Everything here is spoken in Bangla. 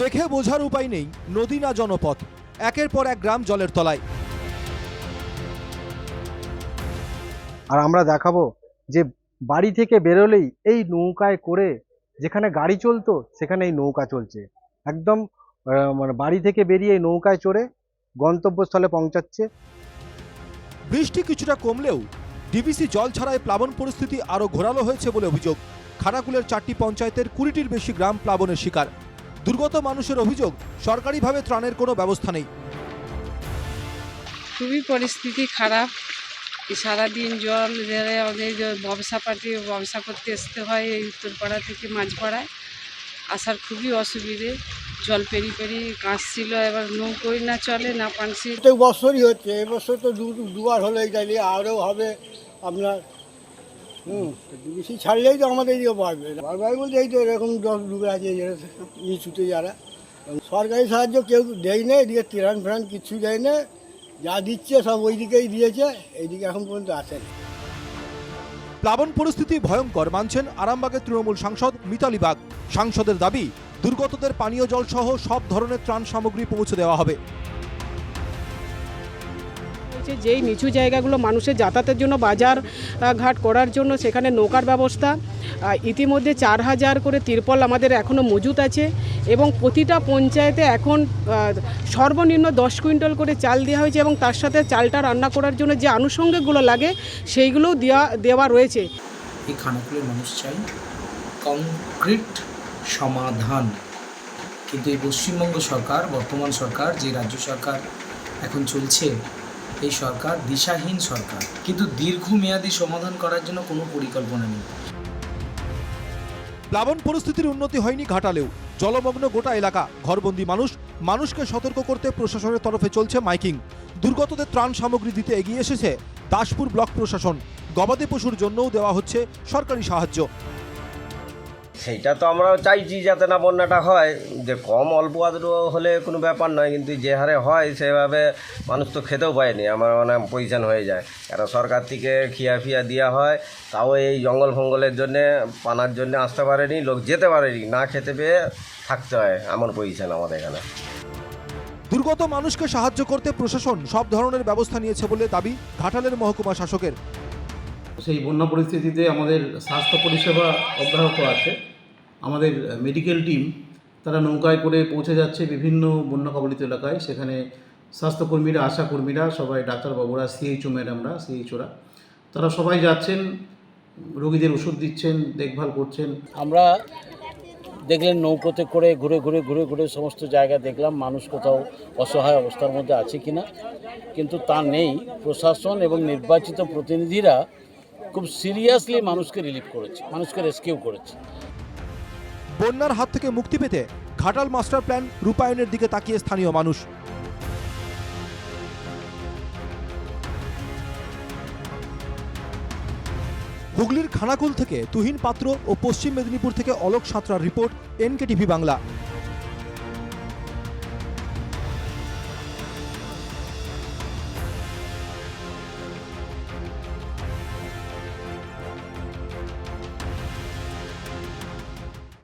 দেখে বোঝার উপায় নেই নদী না জনপথ একের পর এক গ্রাম জলের তলায়। আর আমরা দেখাবো যে বাড়ি থেকে বেরোলেই এই নৌকায় করে যেখানে গাড়ি চলতো সেখানে এই নৌকা চলছে। একদম মানে বাড়ি থেকে বেরিয়ে নৌকায় চড়ে গন্তব্যস্থলে পৌঁছাচ্ছে। বৃষ্টি কিছুটা কমলেও ডিবিসি জল ছাড়ায় প্লাবন পরিস্থিতি আরও ঘোরালো হয়েছে বলে অভিযোগ। খানাকুলের চারটি পঞ্চায়েতের কুড়িটির বেশি গ্রাম প্লাবনের শিকার। দুর্গত মানুষের অভিযোগ সরকারিভাবে ত্রাণের কোনো ব্যবস্থা নেই। খুবই পরিস্থিতি খারাপ। সারাদিন জল জেলে যে ব্যবসা পাতি ব্যবসা করতে আসতে হয় এই উত্তরপাড়া থেকে মাঝপাড়ায় আসার খুবই অসুবিধে। জল পেরি পেরি কাঁচছিল এবার নৌকোই না চলে না পানসি প্রত্যেক বছরই হচ্ছে এবছর তো দু দুবার হলো গেলে আরও হবে আপনার হুম। বেশি ছাড়লেই তো আমাদের ইয়ে বাড়বে। বাড়বে বলতে এই তো এরকম জল ডুবে আছে এরা নিচুতে যারা। সরকারি সাহায্য কেউ দেয় না, এদিকে ত্রাণ ফ্রাণ কিছু দেয় না। যা দিচ্ছে সব ওই দিকেই দিয়েছে, এইদিকে এখন পর্যন্ত আসেনি প্লাবন পরিস্থিতি ভয়ঙ্কর মানছেন আরামবাগের তৃণমূল সাংসদ মিতালি বাগ। সাংসদের দাবি, দুর্গতদের পানীয় জল সহ সব ধরনের ত্রাণ সামগ্রী পৌঁছে দেওয়া হবে। যেই নিচু জায়গাগুলো মানুষের যাতায়াতের জন্য বাজার ঘাট করার জন্য সেখানে নৌকার ব্যবস্থা। ইতিমধ্যে চার হাজার করে তিরপল আমাদের এখনও মজুত আছে এবং প্রতিটা পঞ্চায়েতে এখন সর্বনিম্ন দশ কুইন্টাল করে চাল দেওয়া হয়েছে এবং তার সাথে চালটা রান্না করার জন্য যে আনুষঙ্গিকগুলো লাগে সেইগুলোও দেওয়া দেওয়া রয়েছে। এই খানাকুলের মানুষ চাই, কংক্রিট সমাধান। কিন্তু এই পশ্চিমবঙ্গ সরকার, বর্তমান সরকার, যে রাজ্য সরকার এখন চলছে এই সরকার দিশাহীন সরকার। কিন্তু দীর্ঘমেয়াদী সমাধান করার জন্য কোনো পরিকল্পনা নেই। প্লাবন পরিস্থিতির উন্নতি হয়নি ঘাটালেও। জলমগ্ন গোটা এলাকা, ঘরবন্দি মানুষ, মানুষকে সতর্ক করতে প্রশাসনের তরফে চলছে মাইকিং। দুর্গতদের ত্রাণ সামগ্রী দিতে এগিয়ে এসেছে দাসপুর ব্লক প্রশাসন। গবাদি পশুর জন্যও দেওয়া হচ্ছে সরকারি সাহায্য। সেইটা তো আমরা চাইছি যাতে না বন্যাটা হয়। যে কম অল্প আদ্র হলে কোনো ব্যাপার নয়, কিন্তু যে হারে হয় সেভাবে মানুষ তো খেতেও পায়নি। আমার মানে পজিশন হয়ে যায়। কারণ সরকার থেকে খিয়া ফিয়া দেওয়া হয়, তাও এই জঙ্গল ফঙ্গলের জন্যে, পানার জন্য আসতে পারেনি, লোক যেতে পারেনি, না খেতে পেয়ে থাকতে হয়, এমন পজিশন আমাদের এখানে। দুর্গত মানুষকে সাহায্য করতে প্রশাসন সব ধরনের ব্যবস্থা নিয়েছে বলে দাবি ঘাটালের মহকুমা শাসকের। সেই বন্যা পরিস্থিতিতে আমাদের স্বাস্থ্য পরিষেবা অব্যাহত আছে। আমাদের মেডিকেল টিম তারা নৌকায় করে পৌঁছে যাচ্ছে বিভিন্ন বন্যা কবলিত এলাকায়। সেখানে স্বাস্থ্যকর্মীরা, আশাকর্মীরা, সবাই ডাক্তারবাবুরা সিএইচও ম্যাডামরা সিএইচওরা তারা সবাই যাচ্ছেন, রোগীদের ওষুধ দিচ্ছেন, দেখভাল করছেন। আমরা দেখলেন নৌকোতে করে ঘুরে ঘুরে ঘুরে ঘুরে সমস্ত জায়গা দেখলাম, মানুষ কোথাও অসহায় অবস্থার মধ্যে আছে কিনা। কিন্তু তা নেই। প্রশাসন এবং নির্বাচিত প্রতিনিধিরা খুব সিরিয়াসলি মানুষকে রিলিফ করেছে, মানুষকে রেস্কিউ করেছে। বন্যার হাত থেকে মুক্তি পেতে ঘাটাল মাস্টার প্ল্যান রূপায়ণের দিকে তাকিয়ে স্থানীয় মানুষ। হুগলির খানাকুল থেকে তুহিন পাত্র ও পশ্চিম মেদিনীপুর থেকে অলোক সাঁতরার রিপোর্ট, এনকেটিভি বাংলা।